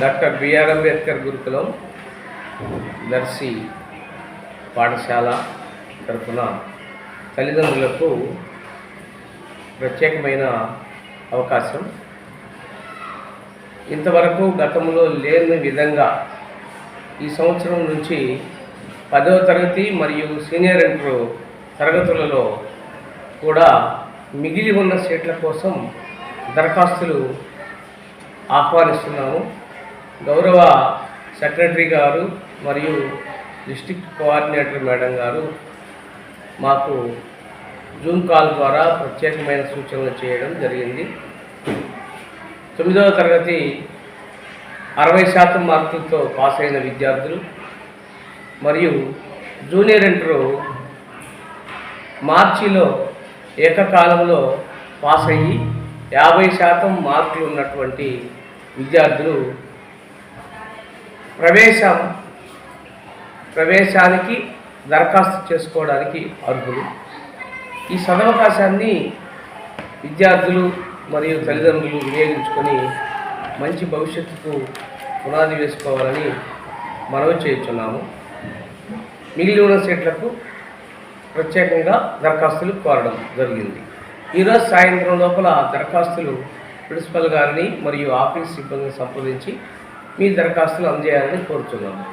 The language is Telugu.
doctor BR Ambedkar గురుకులం దర్శి పాఠశాల తరఫున తల్లిదండ్రులకు ప్రత్యేకమైన అవకాశం. ఇంతవరకు గతంలో లేని విధంగా ఈ సంవత్సరం నుంచి పదవ తరగతి మరియు సీనియర్ ఇంటర్ తరగతులలో కూడా మిగిలి ఉన్న సీట్ల కోసం దరఖాస్తులు ఆహ్వానిస్తున్నాము. గౌరవ సెక్రటరీ గారు మరియు డిస్ట్రిక్ట్ కోఆర్డినేటర్ మేడం గారు మాకు జూమ్ కాల్ ద్వారా ప్రత్యేకమైన సూచనలు చేయడం జరిగింది. తొమ్మిదవ తరగతి అరవై శాతం మార్కులతో పాస్ అయిన విద్యార్థులు మరియు జూనియర్ ఇంటరు మార్చిలో ఏకకాలంలో పాస్ అయ్యి యాభై శాతం మార్కులు ఉన్నటువంటి విద్యార్థులు ప్రవేశం ప్రవేశానికి దరఖాస్తు చేసుకోవడానికి అర్హులు. ఈ సదవకాశాన్ని విద్యార్థులు మరియు తల్లిదండ్రులు వినియోగించుకొని మంచి భవిష్యత్తుకు పునాది వేసుకోవాలని మనవి చేస్తున్నాము మిగిలి ఉన్న సీట్లకు ప్రత్యేకంగా దరఖాస్తులు కోరడం జరిగింది. ఈరోజు సాయంత్రం లోపల దరఖాస్తులు ప్రిన్సిపల్ గారిని మరియు ఆఫీస్ సిబ్బందిని సంప్రదించి మీ దరఖాస్తులు అందజేయాలని కోరుతున్నాము